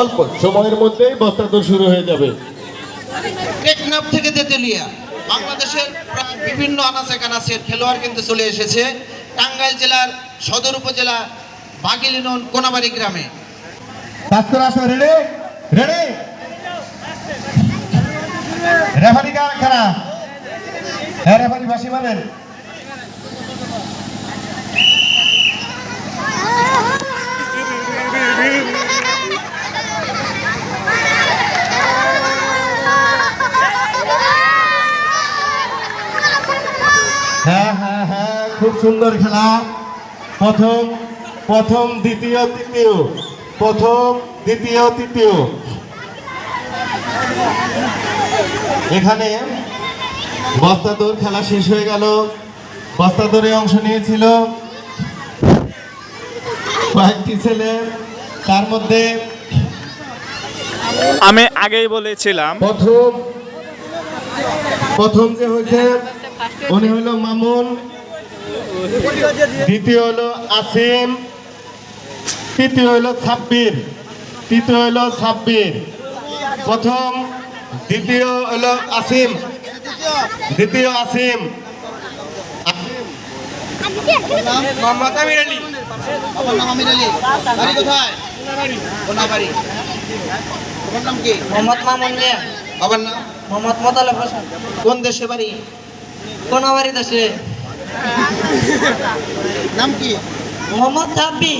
অল্প সময়ের মধ্যেই বস্তাদৌড় শুরু হয়ে যাবে। টেকনাফ থেকে তেতুলিয়া বাংলাদেশের প্রায় বিভিন্ন আনাচে কানাচের খেলোয়াড় কিন্তু চলে এসেছে। টাঙ্গাইল জেলার সদর উপজেলা বাগিলিনন কোনাবাড়ি গ্রামে। রেডি? রেডি? রেফারি কার খানা হ্যাঁ রেফারি বাসি মানেন হ্যাঁ হ্যাঁ হ্যাঁ খুব সুন্দর খেলা। প্রথম প্রথম দ্বিতীয় তৃতীয়। প্রথম দ্বিতীয় তৃতীয়। এখানে বস্তা দৌড় খেলা শেষ হয়ে গেল। বস্তা দৌড়ে অংশ নিয়েছিল কয়েকটি ছেলে। তার মধ্যে আমি আগেই বলেছিলাম। প্রথম প্রথম যে হয়েছে উনি হলো মামুন। দ্বিতীয় হলো আসিম তৃতীয় হলো ছাব্বির তৃতীয় হলো ছাব্বির। প্রথম দ্বিতীয় হলো আসিম দ্বিতীয় আসিম। মোহাম্মদ আমির আলী। আমার নাম আমির আলী। বাড়ি কোথায়? কোনাবাড়ি তোমার নাম কি? মোহাম্মদ মামুন মিয়া। বাবার নাম? মোহাম্মদ মোতালেব হোসেন কোন দেশে বাড়ি? কোনাবাড়ি দেশে। নাম কি? মোহাম্মদ সাব্বি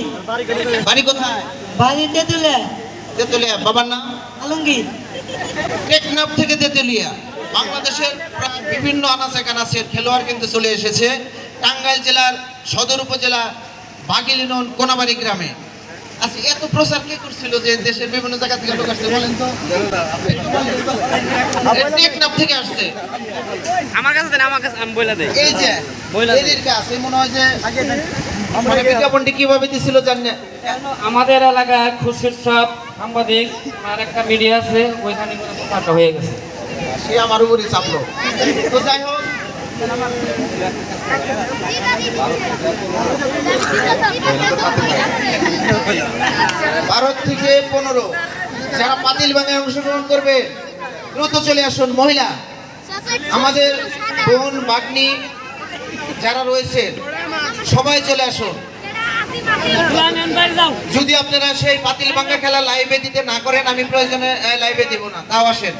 বাড়ি কোথায়? বাড়ি তেতুলে তেতুলিয়া। বাবার নাম? আলমগীর। টেকনাফ থেকে তেতুলিয়া। বাংলাদেশের প্রায় বিভিন্ন আনাচে কানাচের খেলোয়াড় কিন্তু চলে এসেছে। টাঙ্গাইল জেলার সদর উপজেলা বাগিলিনন কোনাবাড়ি গ্রামে। আচ্ছা এত প্রচার কে করছিল যে দেশের বিভিন্ন জায়গা থেকে লোক আসছে বলেন তো? টেকনাফ থেকে আসছে। আমার কাছে দেন আমার কাছে আমি দেই। এই যে বইলা। কাছে মনে হয় যে মানে বিজ্ঞাপনটি কীভাবে দিছিল জানেন আমাদের এলাকায় খুশির সব সাংবাদিক আর একটা মিডিয়া আছে ওইখানে হয়ে গেছে। সে আমার উপরে চাপলো। তো যাই হোক। ভারত থেকে পনেরো। যারা পাতিল ভাঙায় অংশগ্রহণ করবে দ্রুত চলে আসুন, মহিলা। আমাদের বোন বাগনি যারা রয়েছে, সবাই চলে আসুন। যদি আপনারা সেই পাতিল ভাঙ্গা খেলা লাইভে দিতে না করেন, আমি প্রয়োজনে লাইভে দেব না। তাও আসেন।